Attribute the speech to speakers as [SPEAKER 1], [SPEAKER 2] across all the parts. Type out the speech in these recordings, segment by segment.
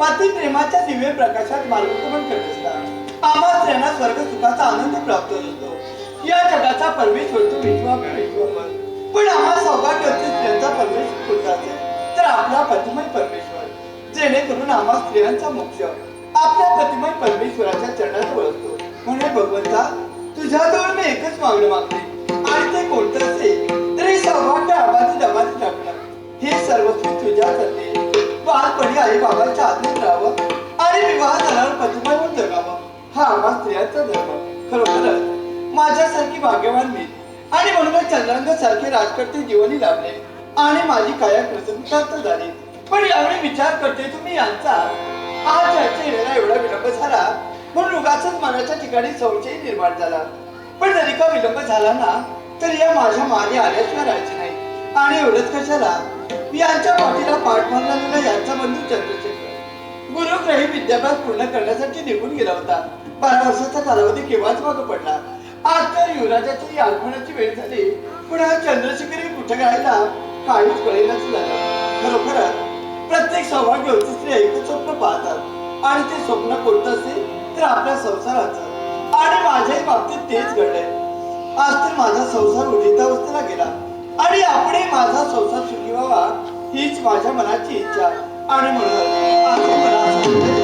[SPEAKER 1] पती प्रेमाच्या दिव्य प्रकाशात मार्गक्रमण करत असतात. आम्हा स्त्रियांना स्वर्ग सुखाचा आनंद प्राप्त होतो. या जगाचा परमेश्वर तो विश्वा विश्वपर पण आम्हा सौभाग्य असते स्त्रियांचा परमेश्वर कुठला असेल तर आपला पतिमय परमेश्वर जेणेकरून आम्हा स्त्रियांचा मोक्ष आपल्या पतिमय परमेश्वराच्या चरणात वळतो म्हणे भगवंता तुझ्याजवळ मी एकच मागणं मागते. आणि ते कोणतं असेल तरी सौभाग्य आबादी दबादी टाकणं हे सर्वस्वी तुझ्या करते बालपणी आई बाबांच्या आधीच राहावं आणि विवाह झाल्यावर पतिमय जगावं. हा आम्हा स्त्रियांचा धर्म. खरोखरच माझ्यासारखी भाग्यवान मी. आणि म्हणूनच चंद्रांग सारखे राजकर्ते जीवनी लाभले. आणि माझी काया कृतज्ञता झाली. पण यावेळी विचार करते तुम्ही यांचा. आज याच्या येण्याला एवढा विलंब झाला म्हणून उगाचच मनाच्या ठिकाणी संशय निर्माण झाला. पण जरी का विलंब झाला ना तर या माझ्या मागे आल्याशिवाय राहायचे नाही. आणि एवढंच कशाला? यांच्या पाठीला पाठ मारलेला यांचा बंधू चंद्रशेखर. गुरुग्रही विद्याभ्यास पूर्ण करण्यासाठी निघून गेला होता. बारा वर्षाचा कालावधी केव्हाच मागं पडला? आज तर युवराजाची आगमनाची वेळ झाली. पण हा चंद्रशेखर कुठे गायला काहीच कळेलच झालं. खरोखर प्रत्येक सौभाग्यवती स्त्री एकच स्वप्न पाहतात. आणि ते स्वप्न कोणतं असेल तर आपल्या संसाराचं. आणि माझ्याही बाबतीत तेच घडलंय. आज तर माझा संसार उडीता अवस्थेला गेला. आणि आपण माझा संसार सुखी व्हावा हीच माझ्या मनाची इच्छा. आणि म्हणून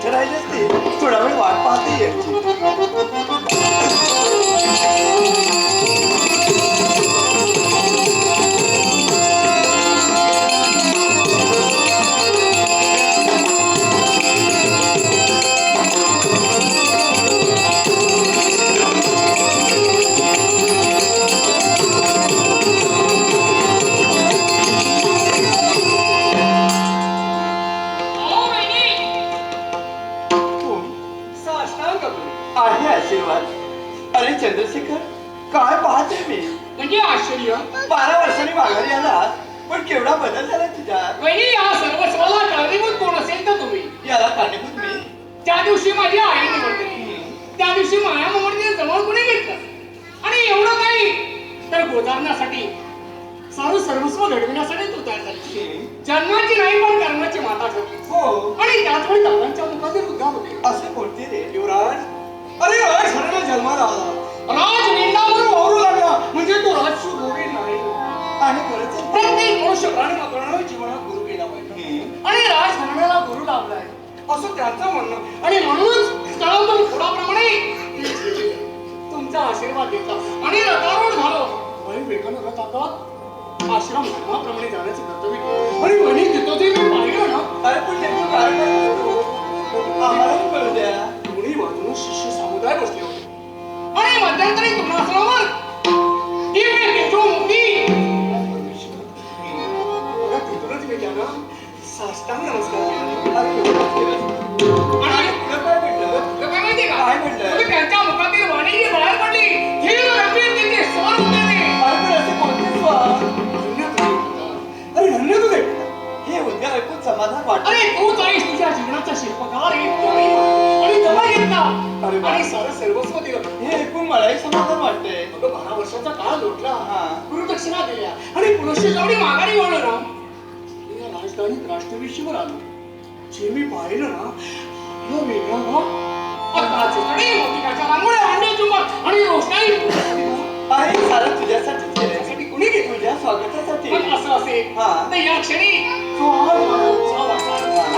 [SPEAKER 1] आज नेमके कुठे
[SPEAKER 2] गोदारण्यासाठी सारं सर्वस्व घडविण्यासाठी तू तयार झाली. जन्माची नाही पण कर्माची माता ठरली.
[SPEAKER 1] हो.
[SPEAKER 2] आणि त्याच वेळी दादांच्या मुखातील उद्गार होते.
[SPEAKER 1] असे कोणते रे
[SPEAKER 2] युवराज. अरे राज जन्माला आला. राज विंदावर वावरू लागला. म्हणजे तो राजशूर नाही.
[SPEAKER 1] आणि खरंच.
[SPEAKER 2] प्रत्येक मनुष्य प्राणी मात्रांना जीवनात गुरु केला पाहिजे. आणि राजघराण्याला गुरु लाभलाय. असं त्यांचं म्हणणं. आणि म्हणूनच स्थळांतून खोडाप्रमाणे तुमचा आशीर्वाद घेतला. आणि रथारूढ झालो. वही वेगानं रथ आता आश्रम धर्माप्रमाणे जाण्याचे कर्तव्य केलं. आणि वणी तिथं ते मी पाहिलं ना
[SPEAKER 1] अरे पण नेमकं कारण काय असतो? आम्हालाही कळू द्या
[SPEAKER 2] दोन्ही बाजूने शिष्य समुदाय बसले होते आणि मध्यंतरी तिथूनच मी त्यांना साष्टांग नमस्कार केला
[SPEAKER 1] अरे एवढंच केलं.
[SPEAKER 2] आणि
[SPEAKER 1] समाधान वाटत
[SPEAKER 2] अरे तूच आहेस तुझ्या जीवनाचा शिल्पकार. आणि जमा घेतला
[SPEAKER 1] अरे वा.
[SPEAKER 2] आणि सारं सर्वस्व दिलं
[SPEAKER 1] हे ऐकून मलाही समाधान वाटते
[SPEAKER 2] अगं बारा वर्षाचा काळ लोटला.
[SPEAKER 1] हा.
[SPEAKER 2] गुरुदक्षिणा दिल्या. आणि पुनश्च जेवढी माघारी वळलो ना. मी या राजधानीत राष्ट्रविषयीवर आलो. जे मी पाहिलं ना हे वेगळं ना अत्ताचे सडे मोतिकाच्या रांगोळ्या अंडे चुंबक आणि रोषणाई.
[SPEAKER 1] आहे सारं तुझ्यासाठी
[SPEAKER 2] त्यासाठी कुणी घेतलं
[SPEAKER 1] तुझ्या स्वागतासाठी?
[SPEAKER 2] असं असेल
[SPEAKER 1] हा.
[SPEAKER 2] तर या क्षणी तो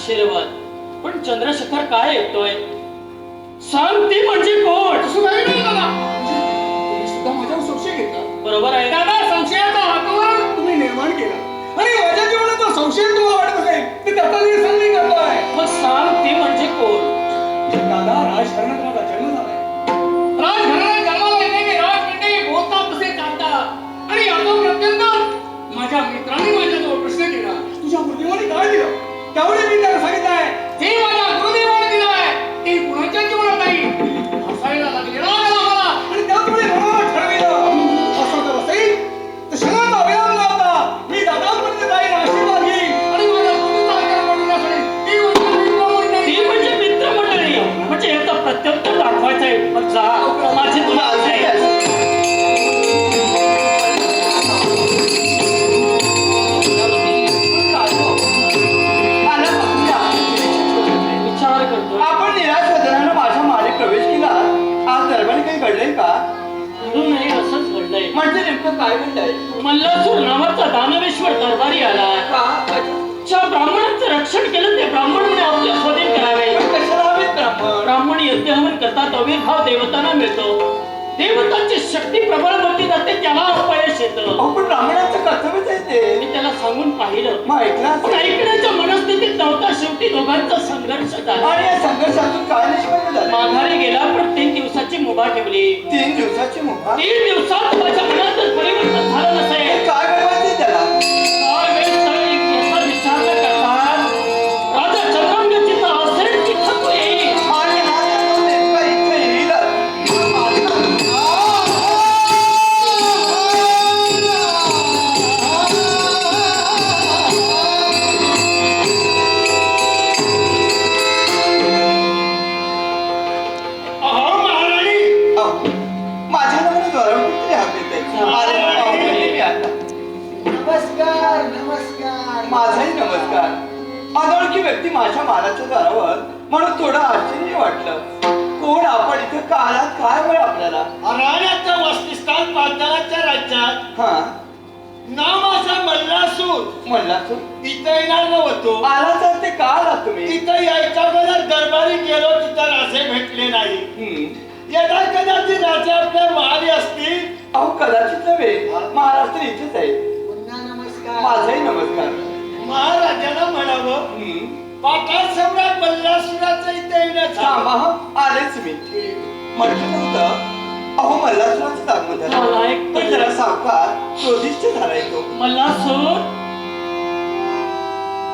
[SPEAKER 2] आशीर्वाद. पण
[SPEAKER 3] चंद्रशेखर काय येतोय? सांग ती म्हणजे कोण?
[SPEAKER 2] काय म्हणताय?
[SPEAKER 3] मल्लासूर नावाचा दानवेश्वर दरबारी आला.
[SPEAKER 1] अच्छा.
[SPEAKER 3] ज्या ब्राह्मणांचं रक्षण केलं ते ब्राह्मणाने आपल्या स्वाधीन करावे.
[SPEAKER 1] ब्राह्मण?
[SPEAKER 3] ब्राह्मण यज्ञ हवन करतात आविर्भाव देवतांना मिळतो. देवतांची शक्ती प्रबळ बनली जाते त्याला अपयश येतं.
[SPEAKER 1] अहो पण ब्राह्मणांचं कर्तव्यच आहे ते.
[SPEAKER 3] मी त्याला सांगून पाहिलं.
[SPEAKER 1] मग ऐकलं
[SPEAKER 3] पण. ऐकण्याच्या मनस्थितीत नव्हता. शेवटी दोघांचा संघर्ष झाला.
[SPEAKER 1] आणि या संघर्षातून काय निष्पन्न झालं?
[SPEAKER 3] माघारी गेला पण तीन दिवसाची मुभा ठेवली.
[SPEAKER 1] तीन दिवसाची मुभा?
[SPEAKER 3] तीन दिवसात माझ्या मनात परिवर्तन झालं.
[SPEAKER 4] नमस्कार. नमस्कार
[SPEAKER 1] माझाही नमस्कार. अनोळखी व्यक्ती माझ्या मालाच्या दारावर म्हणून थोडं आश्चर्य वाटलं. कोण आपण इथे का आलात काय वेळ आपल्याला?
[SPEAKER 4] राण्याचं वस्तिस्थान पाताळाच्या राज्यात
[SPEAKER 1] हा.
[SPEAKER 4] नाव माझा मल्लासूर
[SPEAKER 1] म्हणला तू
[SPEAKER 4] इथं येणार नव्हतो.
[SPEAKER 1] आला तर ते का आलात तुम्ही?
[SPEAKER 4] इथं यायच्या वेळेला दरबारी गेलो तिथं राजे भेटले नाही.
[SPEAKER 1] हम्म.
[SPEAKER 4] यदा कदाचित राजे आपल्या महाली असतील.
[SPEAKER 1] अहो कदाचित नव्हे. महाराष्ट्र इथेच आहे
[SPEAKER 4] नमस्कार.
[SPEAKER 1] माझाही नमस्कार.
[SPEAKER 4] महाराजांना म्हणावं. पाठार सम्राट मल्लासुराचं इथे येण्याचं
[SPEAKER 1] थांबा हं, आलेच मी. म्हटलं नव्हतं अहो
[SPEAKER 3] मला
[SPEAKER 1] झालं
[SPEAKER 3] एक-
[SPEAKER 1] पण जरा सावकार क्रोधिष्ठ झालाय तो.
[SPEAKER 3] मल्लासूर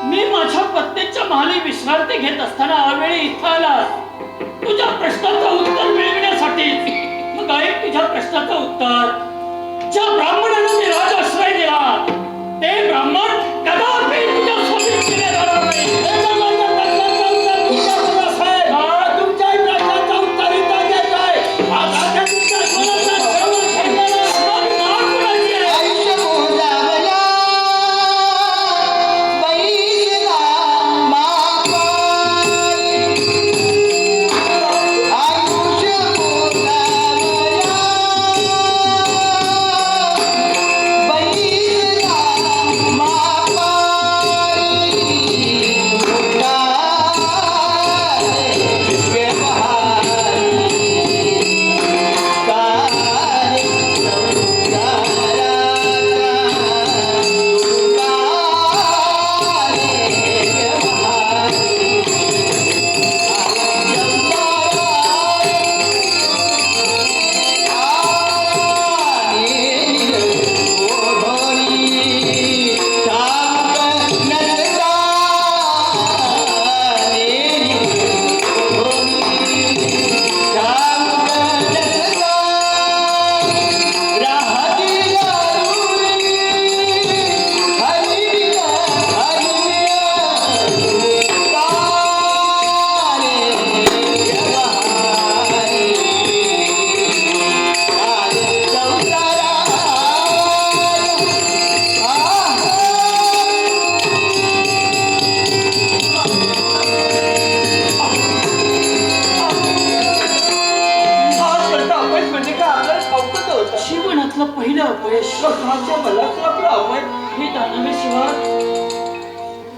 [SPEAKER 3] मी माझ्या पत्नीच्या महाली विश्रांती घेत असताना अवेळी इथं आला तुझ्या प्रश्नाचं उत्तर मिळविण्यासाठी. मग ऐक तुझ्या प्रश्नाचं उत्तर. ज्या ब्राह्मणानं मी राजाश्रय दिला ते ब्राह्मण कदापि पहिलं अपयश
[SPEAKER 1] स्वतःच्या मल्लासुरापुढे अपयश
[SPEAKER 3] हे दानवे शिवाय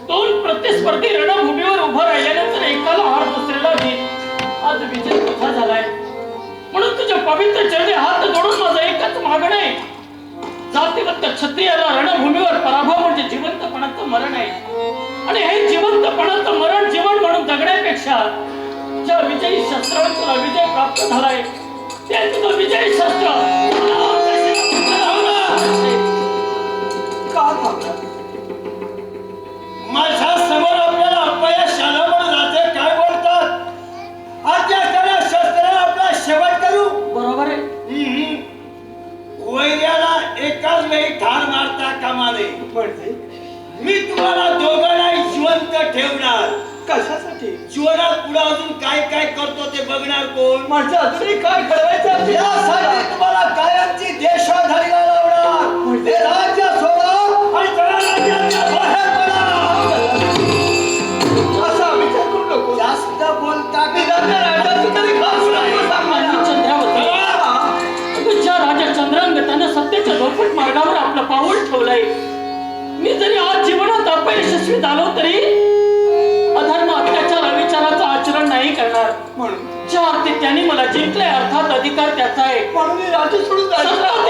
[SPEAKER 3] दोन प्रतिस्पर्धी रणभूमीवर उभं राहिल्यानंतर एकाला हार दुसऱ्याला जीत आज विजय तुझा झालाय. म्हणून तुझ्या पवित्र चरणी हात जोडून माझं एकच मागणं आहे. जातीवंत क्षत्रियाला रणभूमीवर पराभव म्हणजे जिवंतपणाचं मरण आहे. आणि हे जिवंतपणाचं मरण जीवन म्हणून जगण्यापेक्षा ज्या विजयी शस्त्रावर तुला विजय प्राप्त झालाय ते तुझं विजयी शस्त्र
[SPEAKER 4] ठार मारता कामा नये
[SPEAKER 1] म्हणजे
[SPEAKER 4] मी तुम्हाला दोघांनाही जिवंत ठेवणार.
[SPEAKER 1] कशासाठी?
[SPEAKER 4] जीवनात पुढे अजून काय काय करतो ते बघणार कोण?
[SPEAKER 1] म्हणजे अजूनही काय घडवायचं
[SPEAKER 3] बळकट मार्गावर आपलं पाऊल ठेवलंय. मी जरी आज जीवनात अपयशस्वी झालो तरी अधर्म अत्याचार अविचाराचं आचरण नाही करणार.
[SPEAKER 1] म्हणून.
[SPEAKER 3] ज्या अर्थी त्यांनी मला जिंकलंय अर्थात अधिकार त्याचा आहे.
[SPEAKER 1] म्हणून मी राज्य सोडून
[SPEAKER 3] ते